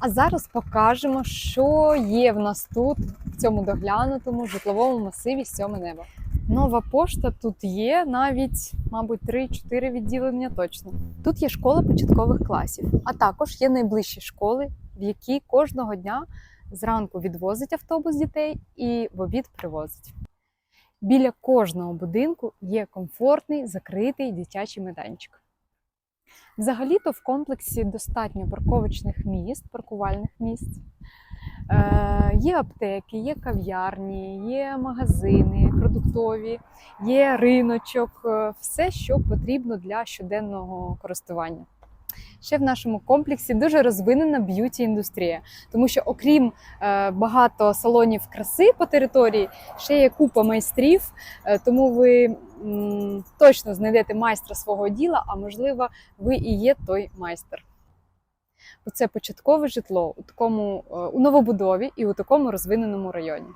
А зараз покажемо, що є в нас тут, в цьому доглянутому житловому масиві сьоме небо. Нова пошта тут є навіть, мабуть, 3-4 відділення точно. Тут є школа початкових класів, а також є найближчі школи, в які кожного дня зранку відвозить автобус дітей і в обід привозить. Біля кожного будинку є комфортний закритий дитячий майданчик. Взагалі-то в комплексі достатньо парковочних місць, паркувальних місць. Е, є аптеки, є кав'ярні, є магазини продуктові, є риночок, е, все, що потрібно для щоденного користування. Ще в нашому комплексі дуже розвинена б'юті індустрія, тому що окрім е, багато салонів краси по території, ще є купа майстрів, е, тому ви точно знайдете майстра свого діла, а можливо, ви і є той майстер. Оце початкове житло у такому е, у новобудові і у такому розвиненому районі.